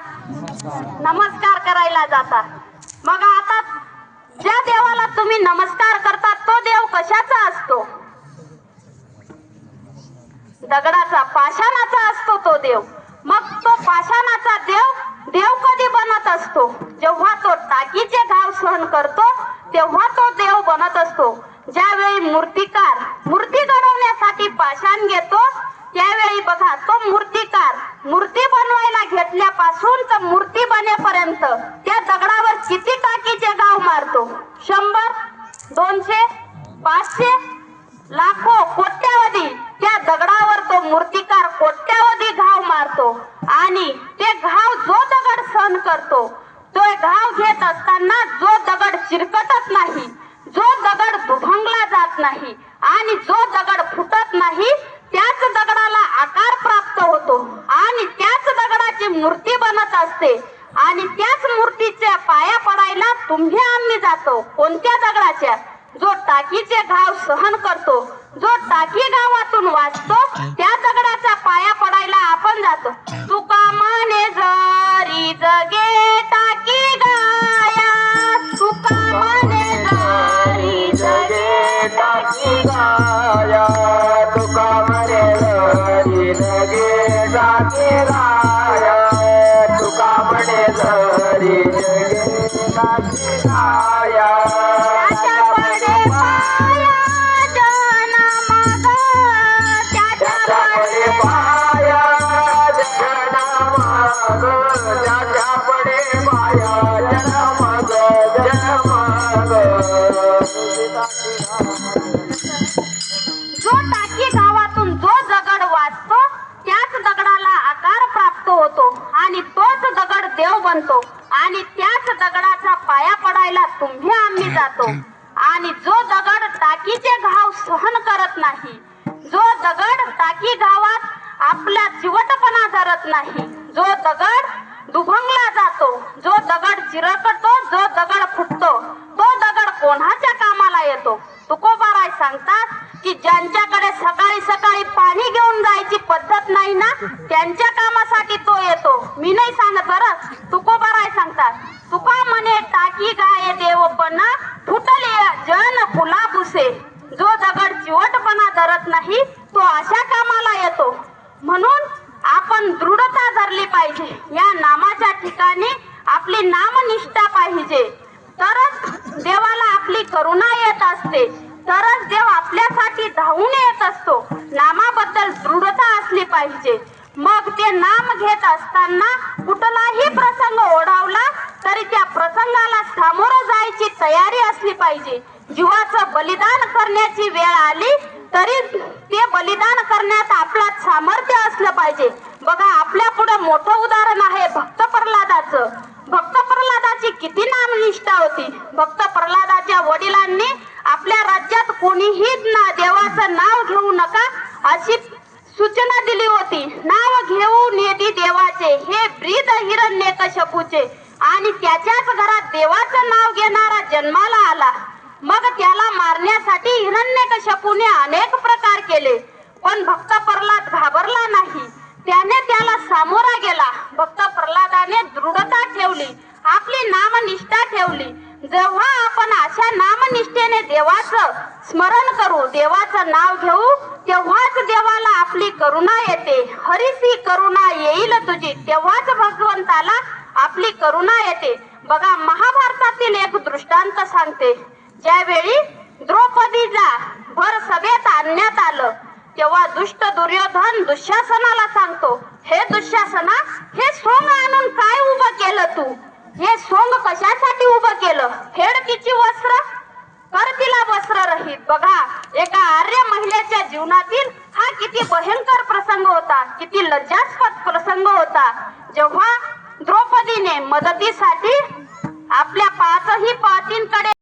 नमस्कार करायला जाता. मग आता ज्या देवाला तुम्ही नमस्कार करता तो देव कशाचा असतो? दगडाचा पाषाणाचा असतो तो देव. मग तो पाषाणाचा देव देव कधी बनत असतो? जेव्हा तो टाकीचे घाव सहन करतो तेव्हा तो देव बनत असतो. ज्यावेळी मूर्तिकार मूर्ती घडवण्यासाठी पाषाण घेतो त्यावेळी बघा तो मूर्तिकार मूर्ती बनवायला घेतल्यापासून तर मूर्ती बनेपर्यंत त्या दगडावर किती टाकीचे गाव मारतो? शंभर दोनशे पाचशे? लाखो कोट्यावधी त्या दगडावर तो मूर्तिकार कोट्यावधी घाव मारतो आणि ते घाव जो दगड सहन करतो तो घाव घेत असताना जो दगड चिरकटत नाही जो दगड दुभंगला जात नाही आणि जो दगड फुटत नाही त्याच दगडाला आकार प्राप्त होतो आणि त्याच दगडाची मूर्ती बनत असते. आणि त्याच मूर्तीच्या पाया पडायला तुम्ही आम्ही जातो कोणत्या दगडाच्या? जो टाकीचे घाव सहन करतो जो टाकी गावातून वाचतो त्या दगडाच्या पाया पडायला आपण जातो. तुका माने जरी जगे टाकी गाया तुका माने जरी जगे टाकी गाया तुका मरे घरी लगे जागे राया तुका म्हणे घरी लगे जागे राया त्याच्या पडे पाया आकार प्राप्त होतो आणि तोच दगड देव बनतो. आणि त्याच दगडाचा पाया पडायला तुम्ही आम्ही जातो. आणि जो दगड टाकीचे घाव सहन करत नाही जो दगड टाकी गावात आपला चिवटपणा धरत नाही जो दगड दुभंगला जातो जो दगड चिरकतो जो दगड फुटतो तो दगड कोणाच्या कामाला येतो? तुकोबाराय सांगतात की ज्यांच्याकडे सकाळी सकाळी पाणी घेऊन जायची पद्धत नाही ना त्यांच्या कामासाठी तो येतो. मी नाही सांगत बर. तुकोबा राय सांगतात. तुका म्हणे टाकी गाय देवपणा फुटले जन फुलाबुसे जो दगड चिवटपणा धरत नाही तो अशा कामाला येतो. म्हणून आपण दृढता धरली पाहिजे. या नामाच्या ठिकाणी आपली नामनिष्ठा पाहिजे. तरच देवाला आपली करुणा येत असते. तरच देव आपल्यासाठी धावून येत असतो. नामाबद्दल दृढता असली पाहिजे. मग ते नाम घेत असताना कुठलाही प्रसंग ओढावला तरी त्या प्रसंगाला सामोरं जायची तयारी असली पाहिजे. जीवाचं बलिदान करण्याची वेळ आली तरी ते बलिदान करण्यात आपला सामर्थ्य असलं पाहिजे. बघा आपल्या पुढे मोठं उदाहरण आहे भक्त प्रल्हादाचं. भक्त प्रल्हादाची किती नामनिष्ठा होती. भक्त प्रल्हादाच्या वडिलांनी कोणीही ना देवाचं नाव घेऊ नका अशी सूचना दिली होती. नाव घेऊन येती देवाचे हे ब्रीद हिरण्य कशपूचे आणि त्याच्याच घरात देवाचं नाव घेणारा जन्माला आला. मग त्याला मारण्यासाठी हिरण्यकशपूने अनेक प्रकार केले. पण भक्त प्रल्हाद घाबरला नाही. त्याने त्याला सामोरा देवाचं स्मरण करू देवाचं नाव घेऊ तेव्हाच देवाला आपली करुणा येते. हरीसी करुणा येईल तुझी तेव्हाच भगवंताला आपली करुणा येते. बघा महाभारतातील एक दृष्टांत सांगते. ज्यावेळी द्रौपदीला भर सभेत आणण्यात आलं तेव्हा दुष्ट दुर्योधन दुःशासनाला सांगतो हे दुःशासना हे सोंग आणून काय उभं केलं तू? हे सोंग कशासाठी उभं केलं? फेड वस्त्र कर तिला वस्त्र रहित बघा एका आर्य महिलेच्या जीवनातील हा किती भयंकर प्रसंग होता किती लज्जास्पद प्रसंग होता. जेव्हा द्रौपदीने मदतीसाठी आपल्या पाचही पातींकडे